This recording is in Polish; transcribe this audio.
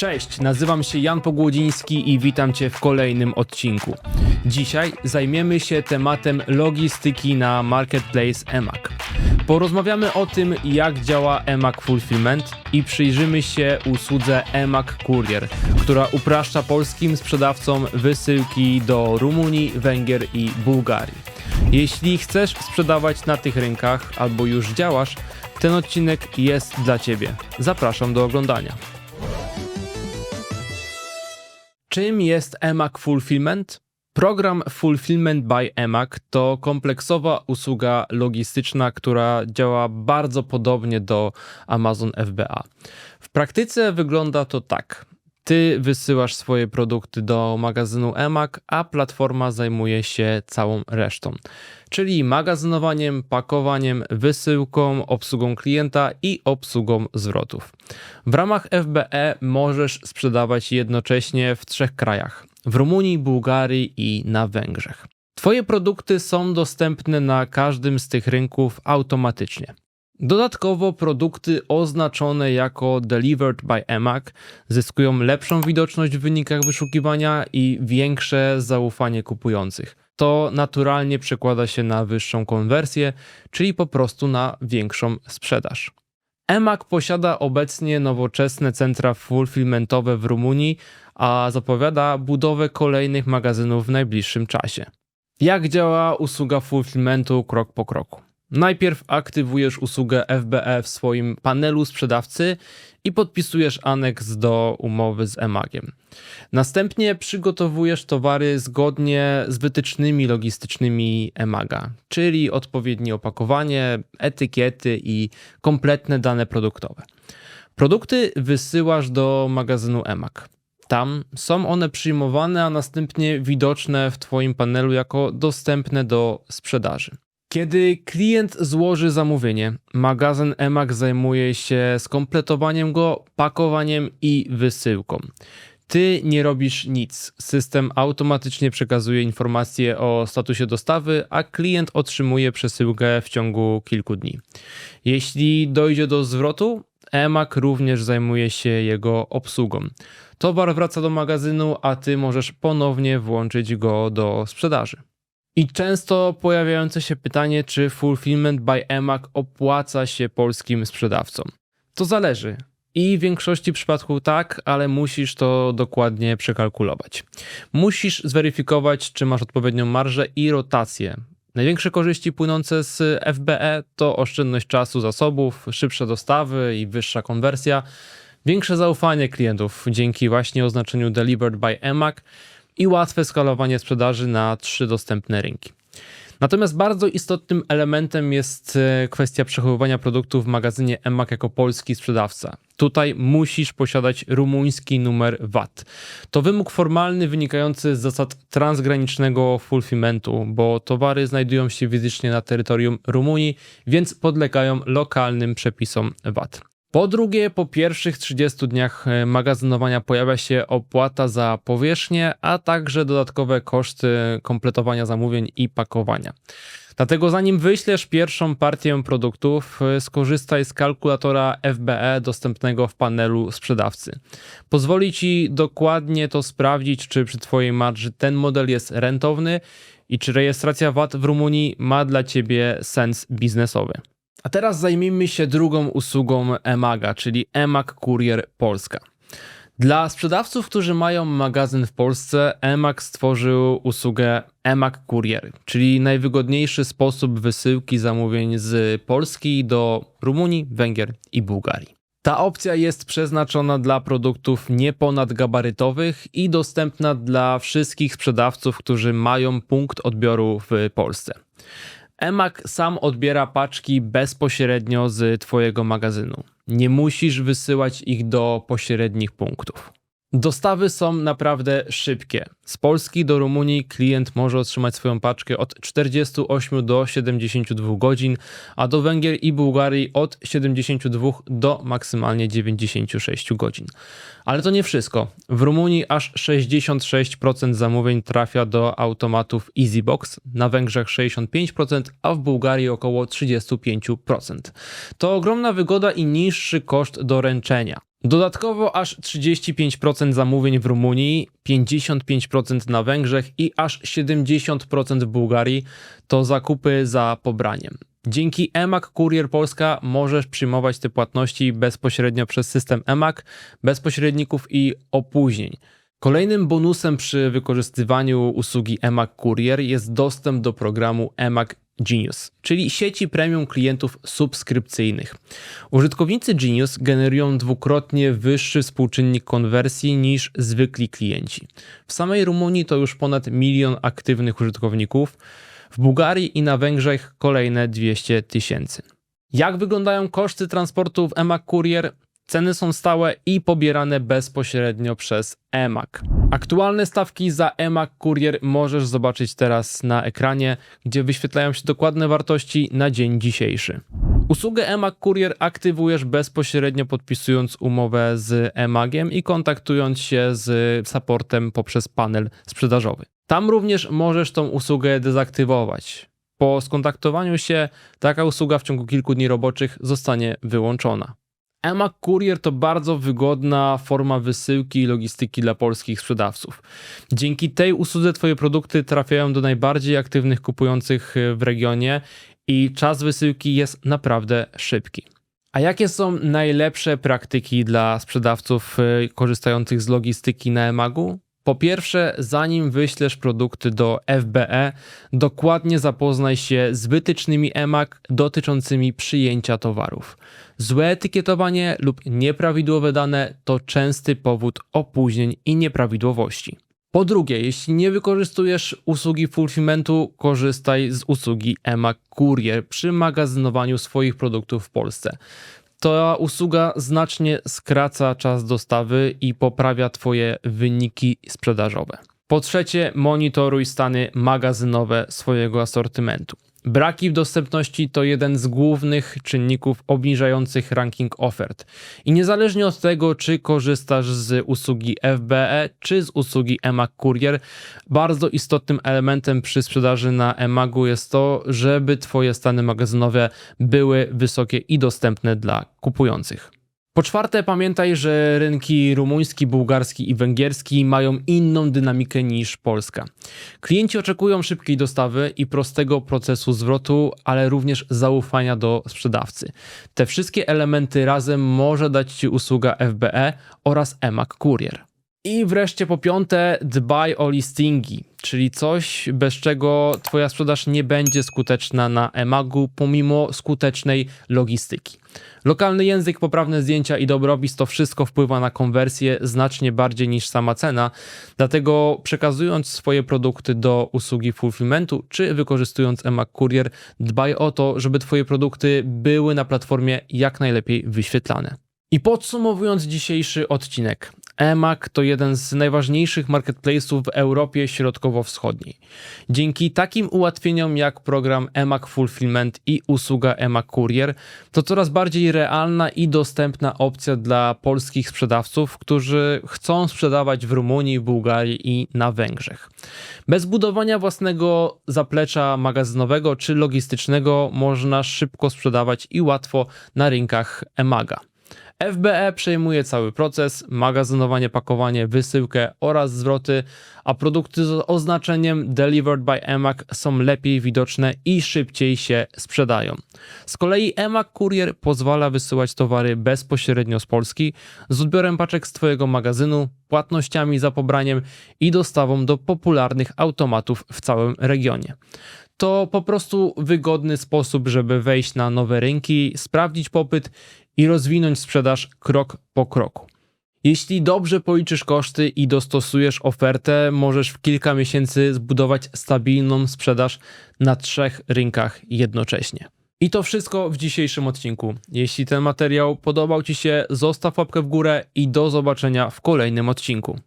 Cześć, nazywam się Jan Pogłodziński i witam Cię w kolejnym odcinku. Dzisiaj zajmiemy się tematem logistyki na Marketplace eMAG. Porozmawiamy o tym, jak działa eMAG Fulfillment i przyjrzymy się usłudze eMAG Courier, która upraszcza polskim sprzedawcom wysyłki do Rumunii, Węgier i Bułgarii. Jeśli chcesz sprzedawać na tych rynkach albo już działasz, ten odcinek jest dla Ciebie. Zapraszam do oglądania. Czym jest eMAG Fulfillment? Program Fulfillment by eMAG to kompleksowa usługa logistyczna, która działa bardzo podobnie do Amazon FBA. W praktyce wygląda to tak. Ty wysyłasz swoje produkty do magazynu eMAG, a platforma zajmuje się całą resztą, czyli magazynowaniem, pakowaniem, wysyłką, obsługą klienta i obsługą zwrotów. W ramach FBE możesz sprzedawać jednocześnie w trzech krajach: w Rumunii, Bułgarii i na Węgrzech. Twoje produkty są dostępne na każdym z tych rynków automatycznie. Dodatkowo produkty oznaczone jako Delivered by eMAG zyskują lepszą widoczność w wynikach wyszukiwania i większe zaufanie kupujących. To naturalnie przekłada się na wyższą konwersję, czyli po prostu na większą sprzedaż. eMAG posiada obecnie nowoczesne centra fulfillmentowe w Rumunii, a zapowiada budowę kolejnych magazynów w najbliższym czasie. Jak działa usługa fulfillmentu krok po kroku? Najpierw aktywujesz usługę FBE w swoim panelu sprzedawcy i podpisujesz aneks do umowy z eMagiem. Następnie przygotowujesz towary zgodnie z wytycznymi logistycznymi eMaga, czyli odpowiednie opakowanie, etykiety i kompletne dane produktowe. Produkty wysyłasz do magazynu eMag. Tam są one przyjmowane, a następnie widoczne w Twoim panelu jako dostępne do sprzedaży. Kiedy klient złoży zamówienie, magazyn eMAG zajmuje się skompletowaniem go, pakowaniem i wysyłką. Ty nie robisz nic. System automatycznie przekazuje informacje o statusie dostawy, a klient otrzymuje przesyłkę w ciągu kilku dni. Jeśli dojdzie do zwrotu, eMAG również zajmuje się jego obsługą. Towar wraca do magazynu, a ty możesz ponownie włączyć go do sprzedaży. I często pojawiające się pytanie, czy fulfillment by eMAG opłaca się polskim sprzedawcom. To zależy. I w większości przypadków tak, ale musisz to dokładnie przekalkulować. Musisz zweryfikować, czy masz odpowiednią marżę i rotację. Największe korzyści płynące z FBE to oszczędność czasu, zasobów, szybsze dostawy i wyższa konwersja, większe zaufanie klientów dzięki właśnie oznaczeniu Delivered by eMAG i łatwe skalowanie sprzedaży na trzy dostępne rynki. Natomiast bardzo istotnym elementem jest e, kwestia przechowywania produktów w magazynie eMAG jako polski sprzedawca. Tutaj musisz posiadać rumuński numer VAT. To wymóg formalny wynikający z zasad transgranicznego fulfillmentu, bo towary znajdują się fizycznie na terytorium Rumunii, więc podlegają lokalnym przepisom VAT. Po drugie, po pierwszych 30 dniach e, magazynowania pojawia się opłata za powierzchnię, a także dodatkowe koszty kompletowania zamówień i pakowania. Dlatego zanim wyślesz pierwszą partię produktów, e, skorzystaj z kalkulatora FBE dostępnego w panelu sprzedawcy. Pozwoli ci dokładnie to sprawdzić, czy przy Twojej marży ten model jest rentowny i czy rejestracja VAT w Rumunii ma dla Ciebie sens biznesowy. A teraz zajmijmy się drugą usługą eMaga, czyli eMag Courier Polska. Dla sprzedawców, którzy mają magazyn w Polsce, eMag stworzył usługę eMag Courier, czyli najwygodniejszy sposób wysyłki zamówień z Polski do Rumunii, Węgier i Bułgarii. Ta opcja jest przeznaczona dla produktów nieponadgabarytowych i dostępna dla wszystkich sprzedawców, którzy mają punkt odbioru w Polsce. eMag sam odbiera paczki bezpośrednio z Twojego magazynu. Nie musisz wysyłać ich do pośrednich punktów. Dostawy są naprawdę szybkie. Z Polski do Rumunii klient może otrzymać swoją paczkę od 48 do 72 godzin, a do Węgier i Bułgarii od 72 do maksymalnie 96 godzin. Ale to nie wszystko. W Rumunii aż 66% zamówień trafia do automatów EasyBox, na Węgrzech 65%, a w Bułgarii około 35%. To ogromna wygoda i niższy koszt doręczenia. Dodatkowo aż 35% zamówień w Rumunii, 55% na Węgrzech i aż 70% w Bułgarii to zakupy za pobraniem. Dzięki eMAG Courier Polska możesz przyjmować te płatności bezpośrednio przez system eMAG, bez pośredników i opóźnień. Kolejnym bonusem przy wykorzystywaniu usługi eMAG Courier jest dostęp do programu eMAG Genius, czyli sieci premium klientów subskrypcyjnych. Użytkownicy Genius generują dwukrotnie wyższy współczynnik konwersji niż zwykli klienci. W samej Rumunii to już ponad milion aktywnych użytkowników, w Bułgarii i na Węgrzech kolejne 200 tysięcy. Jak wyglądają koszty transportu w eMAG Courier? Ceny są stałe i pobierane bezpośrednio przez eMAG. Aktualne stawki za eMAG Courier możesz zobaczyć teraz na ekranie, gdzie wyświetlają się dokładne wartości na dzień dzisiejszy. Usługę eMAG Courier aktywujesz bezpośrednio podpisując umowę z eMAGiem i kontaktując się z supportem poprzez panel sprzedażowy. Tam również możesz tą usługę dezaktywować. Po skontaktowaniu się taka usługa w ciągu kilku dni roboczych zostanie wyłączona. eMAG Courier to bardzo wygodna forma wysyłki i logistyki dla polskich sprzedawców. Dzięki tej usłudze Twoje produkty trafiają do najbardziej aktywnych kupujących w regionie i czas wysyłki jest naprawdę szybki. A jakie są najlepsze praktyki dla sprzedawców y, korzystających z logistyki na eMagu? Po pierwsze, zanim wyślesz produkty do FBE, dokładnie zapoznaj się z wytycznymi EMAG dotyczącymi przyjęcia towarów. Złe etykietowanie lub nieprawidłowe dane to częsty powód opóźnień i nieprawidłowości. Po drugie, jeśli nie wykorzystujesz usługi fulfillmentu, korzystaj z usługi EMAG Courier przy magazynowaniu swoich produktów w Polsce. Ta usługa znacznie skraca czas dostawy i poprawia Twoje wyniki sprzedażowe. Po trzecie, monitoruj stany magazynowe swojego asortymentu. Braki w dostępności to jeden z głównych czynników obniżających ranking ofert. I niezależnie od tego, czy korzystasz z usługi FBE, czy z usługi eMAG Courier, bardzo istotnym elementem przy sprzedaży na eMagu jest to, żeby Twoje stany magazynowe były wysokie i dostępne dla kupujących. Po czwarte, pamiętaj, że rynki rumuński, bułgarski i węgierski mają inną dynamikę niż Polska. Klienci oczekują szybkiej dostawy i prostego procesu zwrotu, ale również zaufania do sprzedawcy. Te wszystkie elementy razem może dać Ci usługa FBE oraz eMAG Courier. I wreszcie po piąte, dbaj o listingi, czyli coś, bez czego Twoja sprzedaż nie będzie skuteczna na emagu pomimo skutecznej logistyki. Lokalny język, poprawne zdjęcia i dobropis to wszystko wpływa na konwersję znacznie bardziej niż sama cena, dlatego przekazując swoje produkty do usługi fulfillmentu czy wykorzystując eMag Courier, dbaj o to, żeby Twoje produkty były na platformie jak najlepiej wyświetlane. I podsumowując dzisiejszy odcinek, eMAG to jeden z najważniejszych marketplace'ów w Europie Środkowo-Wschodniej. Dzięki takim ułatwieniom jak program eMAG Fulfillment i usługa eMAG Courier, to coraz bardziej realna i dostępna opcja dla polskich sprzedawców, którzy chcą sprzedawać w Rumunii, Bułgarii i na Węgrzech. Bez budowania własnego zaplecza magazynowego czy logistycznego można szybko sprzedawać i łatwo na rynkach eMAGA. FBE przejmuje cały proces, magazynowanie, pakowanie, wysyłkę oraz zwroty, a produkty z oznaczeniem Delivered by EMAG są lepiej widoczne i szybciej się sprzedają. Z kolei EMAG Courier pozwala wysyłać towary bezpośrednio z Polski z odbiorem paczek z Twojego magazynu, płatnościami za pobraniem i dostawą do popularnych automatów w całym regionie to po prostu wygodny sposób, żeby wejść na nowe rynki, sprawdzić popyt i rozwinąć sprzedaż krok po kroku. Jeśli dobrze policzysz koszty i dostosujesz ofertę, możesz w kilka miesięcy zbudować stabilną sprzedaż na trzech rynkach jednocześnie. I to wszystko w dzisiejszym odcinku. Jeśli ten materiał podobał Ci się, zostaw łapkę w górę i do zobaczenia w kolejnym odcinku.